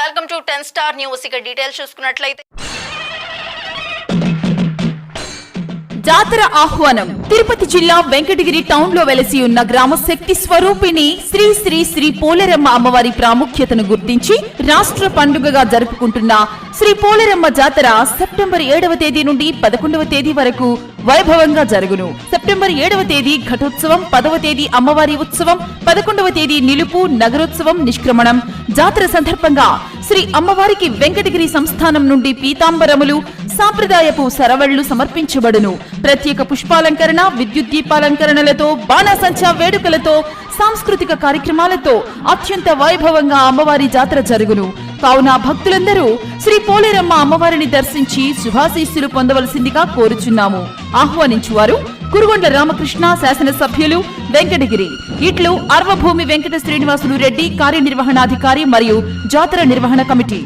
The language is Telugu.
Welcome to ten star news. ఇక డీటెయిల్స్ చూసుకున్నట్లయితే జాతర ఆహ్వానం. తిరుపతి జిల్లా వెంకటగిరి టౌన్లో వెలసి ఉన్న గ్రామ శక్తి స్వరూపిణి శ్రీ శ్రీ శ్రీ పోలేరమ్మ అమ్మవారి ప్రాముఖ్యతను గుర్తించి రాష్ట్ర పండుగగా జరుపుకుంటున్న శ్రీ పోలేరమ్మ జాతర సెప్టెంబర్ ఏడవ తేదీ నుండి పదకొండవ తేదీ వరకు వైభవంగా జరుగును. సెప్టెంబర్ ఏడవ తేదీ ఘటోత్సవం పదవ తేదీ అమ్మవారి ఉత్సవం పదకొండవ తేదీ నిలుపు నగరోత్సవం నిష్క్రమణం. జాతర సందర్భంగా శ్రీ అమ్మవారికి వెంకటగిరి సంస్థానం నుండి పీతాంబరములు సాంప్రదాయపు సరవళ్ళు సమర్పించబడును. ప్రత్యేక పుష్పాలంకరణ విద్యుత్ దీపాలంకరణలతో బాణాసంచా వేడుకలతో సాంస్కృతిక కార్యక్రమాలతో అత్యంత వైభవంగా అమ్మవారి జాతర జరుగును. కావున భక్తులందరూ శ్రీ పోలేరమ్మ అమ్మవారిని దర్శించి శుభాశీస్సులు పొందవలసిందిగా కోరుచున్నాము. ఆహ్వానించువారు కురుగొండ రామకృష్ణ శాసనసభ్యులు వెంకటగిరి. ఇట్లు అర్వభూమి వెంకట శ్రీనివాసులు రెడ్డి కార్యనిర్వహణాధికారి మరియు జాతర నిర్వహణ కమిటీ.